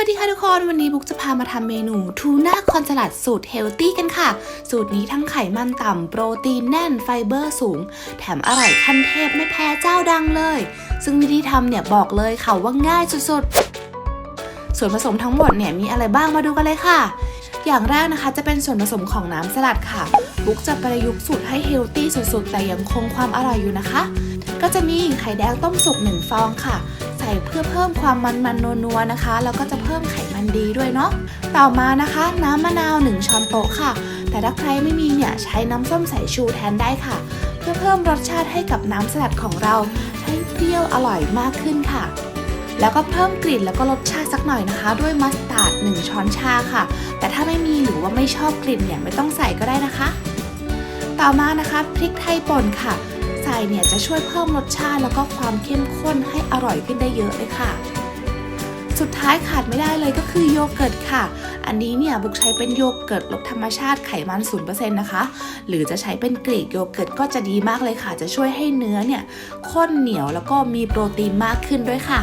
วัสดีค่ะทุกคน วันนี้บุ๊กจะพามาทำเมนูทูน่าคอนสลัดสูตรเฮลตี้กันค่ะ สูตรนี้ทั้งไขมันต่ำโปรตีนแน่นไฟเบอร์สูง แถมอร่อยขั้นเทพไม่แพ้เจ้าดังเลย ซึ่งวิธีทำเนี่ยบอกเลยค่ะว่าง่ายสุดๆ ส่วนผสมทั้งหมดเนี่ยมีอะไรบ้างมาดูกันเลยค่ะ อย่างแรกนะคะจะเป็นส่วนผสมของน้ำสลัดค่ะ บุ๊กจะประยุกต์สูตรให้เฮลตี้สุดๆ แต่ยังคงความอร่อยอยู่นะคะ ก็จะมีไข่แดงต้มสุก1ฟองค่ะ ใส่เพื่อเพิ่มความมันมันนัวๆนะคะ แล้วก็จะเพิ่มไขมันดีด้วยเนาะ ต่อมานะคะ น้ำมะนาว 1 ช้อนโต๊ะค่ะ แต่ถ้าใครไม่มีเนี่ยใช้น้ำส้มสายชูแทนได้ค่ะ เพื่อเพิ่มรสชาติให้กับน้ำสลัดของเราให้เปรี้ยวอร่อยมากขึ้นค่ะ แล้วก็เพิ่มกลิ่นแล้วก็รสชาติสักหน่อยนะคะ ด้วยมัสตาร์ด 1 ช้อนชาค่ะ แต่ถ้าไม่มีหรือว่าไม่ชอบกลิ่นเนี่ยไม่ต้องใส่ก็ได้นะคะ ต่อมานะคะพริกไทยป่นค่ะ ใส่เนี่ยจะช่วยเพิ่มรสชาติแล้วก็ความเข้มข้นให้อร่อยขึ้นได้เยอะเลยค่ะ สุดท้ายขาดไม่ได้เลยก็คือโยเกิร์ตค่ะ อันนี้เนี่ยบุกใช้เป็นโยเกิร์ตลดธรรมชาติไขมัน0%นะคะ หรือจะใช้เป็นกรีกโยเกิร์ตก็จะดีมากเลยค่ะ จะช่วยให้เนื้อเนี่ยข้นเหนียวแล้วก็มีโปรตีนมากขึ้นด้วยค่ะ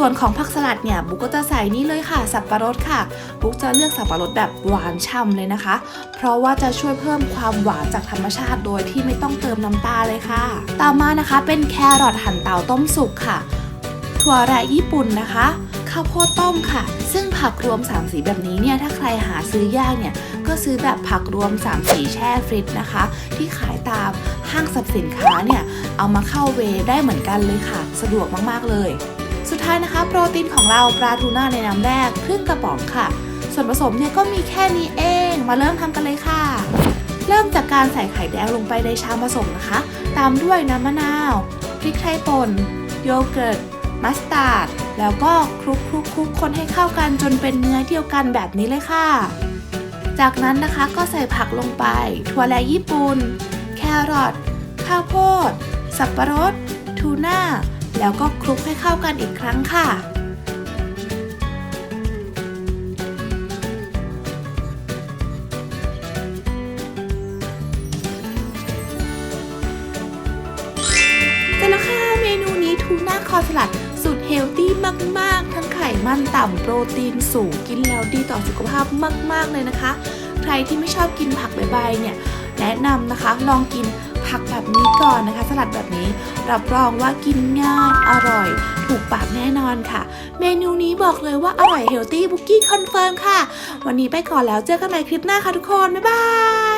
ส่วนของผักสลัดเนี่ยบุ๊กก็จะใส่นี่เลยค่ะ สับปะรดค่ะ บุ๊กจะเลือกสับปะรดแบบหวานฉ่ำเลยนะคะ เพราะว่าจะช่วยเพิ่มความหวานจากธรรมชาติโดยที่ไม่ต้องเติมน้ำตาลเลยค่ะ ต่อมานะคะ เป็นแครอทหั่นเตาต้มสุกค่ะ ถั่วแระญี่ปุ่นนะคะข้าวโพดต้มค่ะ ซึ่งผักรวม 3 สีแบบนี้เนี่ยถ้าใครหาซื้อยากเนี่ยก็ซื้อแบบผักรวม 3 สีแช่ฟรีซนะคะ ที่ขายตามห้างสรรพสินค้าเนี่ยเอามาเข้าเวได้เหมือนกันเลยค่ะ สะดวกมากๆเลย สุดท้ายนะคะโปรตีนของเราปลาทูน่าในน้ำแรกครึ่งกระป๋องค่ะ ส่วนผสมเนี่ยก็มีแค่นี้เองมาเริ่มทำกันเลยค่ะ เริ่มจากการใส่ไข่แดงลงไปในชามผสมนะคะ ตามด้วยน้ำมะนาวพริกไทยป่นโยเกิร์ตมัสตาร์ดแล้วก็คลุกคลุกคลุกคนให้เข้ากันจนเป็นเนื้อเดียวกันแบบนี้เลยค่ะ จากนั้นนะคะก็ใส่ผักลงไป ถั่วแระญี่ปุ่น แครอทข้าวโพด สับปะรด ทูน่า แล้วก็คลุกให้เข้ากันอีกครั้งค่ะ เสร็จแล้วค่ะเมนูนี้ทูน่าคอสลัดสูตรเฮลตี้มาก ๆ ทั้งไขมันต่ำโปรตีนสูงกินแล้วดีต่อสุขภาพมาก ๆ เลยนะคะ ใครที่ไม่ชอบกินผักใบๆเนี่ย แนะนำนะคะลองกิน ผักแบบนี้ก่อนนะคะ สลัดแบบนี้รับรองว่ากินง่ายอร่อย ถูกปากแน่นอนค่ะ เมนูนี้บอกเลยว่าอร่อยเฮลตี้บุกกี้คอนเฟิร์มค่ะ วันนี้ไปก่อนแล้วเจอกันใหม่คลิปหน้าค่ะทุกคน บ๊ายบาย